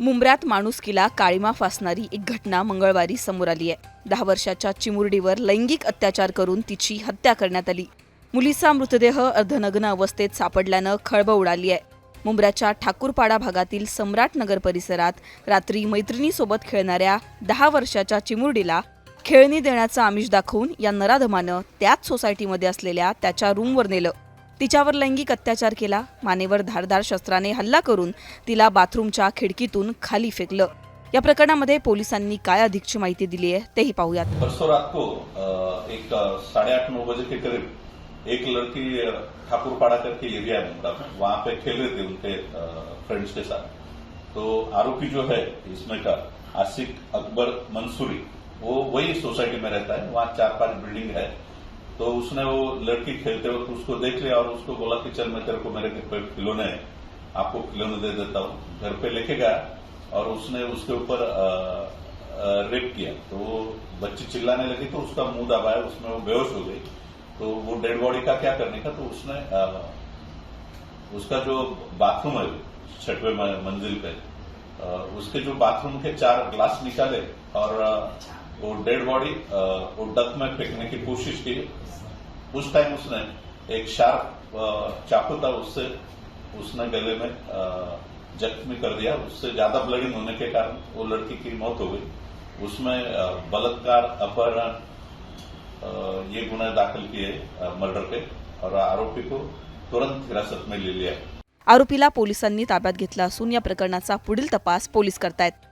मुंब्र्यात माणुसकीला काळीमा फासणारी एक घटना मंगळवारी समोर आली आहे. दहा वर्षाच्या चिमुरडीवर लैंगिक अत्याचार करून तिची हत्या करण्यात आली. मुलीचा मृतदेह अर्धनग्न अवस्थेत सापडल्यानं खळबळ उडाली आहे. मुंब्र्याच्या ठाकूरपाडा भागातील सम्राट नगर परिसरात रात्री मैत्रिणीसोबत खेळणाऱ्या दहा वर्षाच्या चिमुरडीला खेळणी देण्याचं आमिष दाखवून या नराधमानं त्याच सोसायटीमध्ये असलेल्या त्याच्या रूमवर नेलं. तिच्यावर लैंगिक अत्याचार केला. मानेवर धारदार शस्त्राने हल्ला करून तिला बाथरूमच्या खिडकीतून खाली फेकलं. या प्रकरणामध्ये पोलिसांनी काय अधिकची माहिती दिली आहे तेही पाहूयात. परसों रात को एक अ, साढ़े आठ नौ बजे के करीब एक लड़की अ, ठाकुरपाड़ा करके एरिया है मुंबई वहां पे खेल रहे थे उनके फ्रेंड्स के साथ. तो आरोपी जो है इसमें का आसिक अकबर मंसूरी वो वही सोसाइटी में रहता है वहां चार पांच बिल्डिंग है। तो उसने वो लड़की खेलते वक्त उसको देख लिया और उसको बोला कि चल मैं तेरे को मेरे घर पे खिलौने आपको खिलौने दे देता हूँ। घर पे लेके गया और उसने उसके ऊपर रेप किया। तो वो बच्ची चिल्लाने लगी तो उसका मुँह दबाया उसमें वो बेहोश हो गई। तो वो डेड बॉडी का क्या करने का तो उसने अ, उसका जो बाथरूम है छठवे मंजिल पे अ, उसके जो बाथरूम के चार ग्लास निकाले और वो डेड बॉडी वो डक में फेंकने की कोशिश की। उस टाइम उसने एक शार्प चाकू था उससे उसने गले में जख्मी कर दिया। उससे ज्यादा ब्लडिंग होने के कारण वो लड़की की मौत हो गई। उसमें बलात्कार अपहरण ये गुना दाखिल किए मर्डर पे और आरोपी को तुरंत हिरासत में ले लिया। आरोपीला पोलिसांनी ताब्यात घेतला असून या प्रकरणाचा पुढील तपास पोलीस करतायत.